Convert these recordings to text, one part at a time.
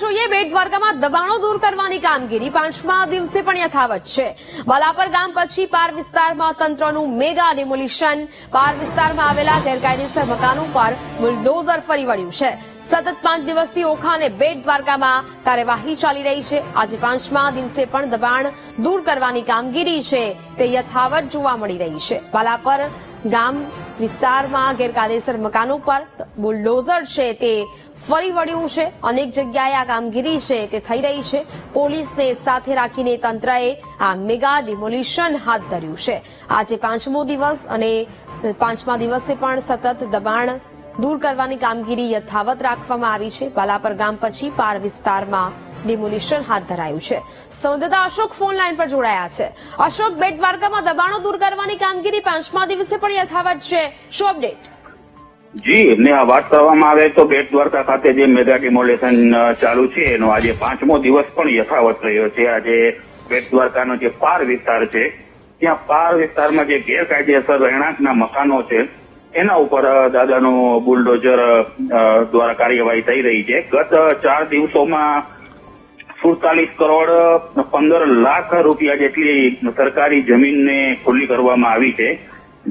જોઈએ, બેટ દ્વારકામાં દબાણો દૂર કરવાની કામગીરી પાંચમા દિવસે પણ યથાવત છે. બલાપર ગામ પછી પાર વિસ્તારમાં તંત્રનું મેગા ડિમોલિશન. પાર વિસ્તારમાં આવેલા ગેરકાયદેસર મકાનો પર બુલડોઝર ફરી વળ્યું છે. સતત પાંચ દિવસથી ઓખા અને બેટ દ્વારકામાં કાર્યવાહી ચાલી રહી છે. આજે પાંચમા દિવસે પણ દબાણ દૂર કરવાની કામગીરી છે. તે યથાવત જોવા મળી રહી છે. બલાપર ગામ વિસ્તારમાં ગેરકાયદેસર મકાનો પર બુલડોઝર છે તે ફરી વળ્યું છે. અનેક જગ્યાએ આ કામગીરી છે તે થઈ રહી છે. પોલીસને સાથે રાખીને તંત્રએ આ મેગા ડિમોલિશન હાથ ધર્યું છે. આજે પાંચમો દિવસ અને પાંચમા દિવસે પણ સતત દબાણ દૂર કરવાની કામગીરી યથાવત રાખવામાં આવી છે. બાલાપર ગામ પછી પાર વિસ્તારમાં ડિમોલિશન હાથ ધરાયું છે. સંવાદદાતા અશોક ફોન લાઈન પર જોડાયા છે. અશોક, બેટ દ્વારકામાં દબાણો દૂર કરવાની કામગીરી પાંચમા દિવસે પણ યથાવત છે. શું અપડેટ જી ને આ વાત કરવામાં આવે તો બેટ દ્વારકા ખાતે જે મેગા ડિમોલેશન ચાલુ છે, એનો આજે પાંચમો દિવસ પણ યથાવત રહ્યો છે. આજે બેટ દ્વારકાનો જે પાર વિસ્તાર છે, ત્યાં પાર વિસ્તારમાં જે ગેરકાયદેસર રહેણાંકના મકાનો છે, એના ઉપર દાદાનું બુલડોઝર દ્વારા કાર્યવાહી થઈ રહી છે. ગત ચાર દિવસોમાં સુડતાલીસ કરોડ પંદર લાખ રૂપિયા જેટલી સરકારી જમીનને ખુલ્લી કરવામાં આવી છે.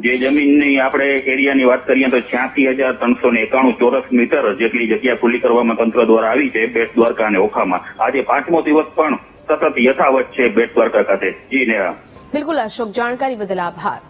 જે જમીનની આપણે એરિયાની વાત કરીએ તો છ્યાસી હજાર ત્રણસો ને એકાણું ચોરસ મીટર જેટલી જગ્યા ખુલ્લી કરવામાં તંત્ર દ્વારા આવી છે બેટ દ્વારકા અને ઓખામાં. આજે પાંચમો દિવસ પણ સતત યથાવત છે બેટ દ્વારકા ખાતે. જી નેહા. બિલકુલ અશોક, જાણકારી બદલ આભાર.